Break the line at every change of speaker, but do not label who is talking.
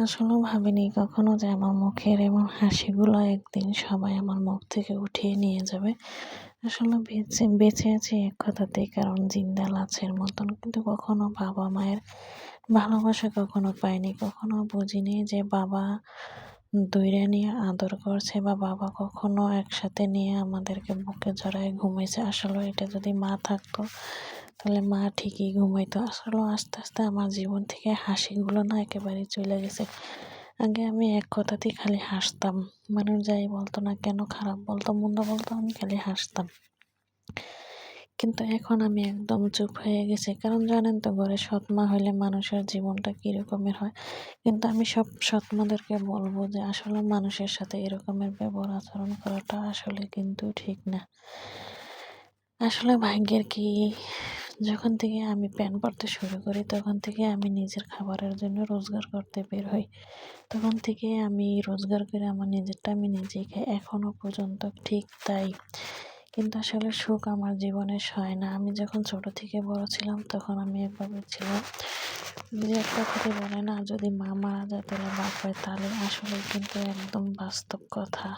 আসলেও ভাবিনি কখনো যে আমার মুখের এমন হাসিগুলো একদিন সবাই আমার মুখ থেকে উঠিয়ে নিয়ে যাবে। আসলে বেঁচে বেঁচে আছি এক কথাতেই, কারণ জিন্দা লাশের মতন। কিন্তু কখনো বাবা মায়ের ভালোবাসা কখনো পাইনি, কখনো বুঝিনি যে বাবা দৈরা নিয়ে আদর করছে বা বাবা কখনো একসাথে নিয়ে আমাদেরকে বুকে জড়ায় ঘুমিয়েছে আসলে এটা যদি মা থাকতো তাহলে মা ঠিকই ঘুমাইতো। আসলে আস্তে আস্তে আমার জীবন থেকে হাসিগুলো না একেবারে চলে গেছে। আগে আমি এক কথাতেই খালি হাসতাম। মানুষ যাই বলতো না কেন, খারাপ বলতো, মন্দ বলতো, আমি খালি হাসতাম। কিন্তু এখন আমি একদম চুপ হয়ে গেছি। কারণ জানেন তো, ঘরে সৎমা হলে মানুষের জীবনটা কীরকমের হয়? কিন্তু আমি সব সৎমাদেরকে বলব যে, আসলে মানুষের সাথে এরকমের ব্যবহার আচরণ করাটা আসলে কিন্তু ঠিক না। আসলে ভাগ্যের কি যখন থেকে আমি প্যান পড়তে শুরু করি, তখন থেকে আমি নিজের খাবারের জন্য রোজগার করতে বের হই। তখন থেকে আমি রোজগার করে আমার নিজেরটা আমি নিজেই খাই। এখনও পর্যন্ত ঠিক তাই। কিন্তু আসলে সুখ আমার জীবনে সয় না। আমি যখন ছোট থেকে বড় ছিলাম, তখন আমি এভাবে ছিলাম যে, একটা কথা বলে না, যদি মা মারা যায়, তাহলে বাপ হয়। তাহলে আসলে কিন্তু একদম বাস্তব কথা।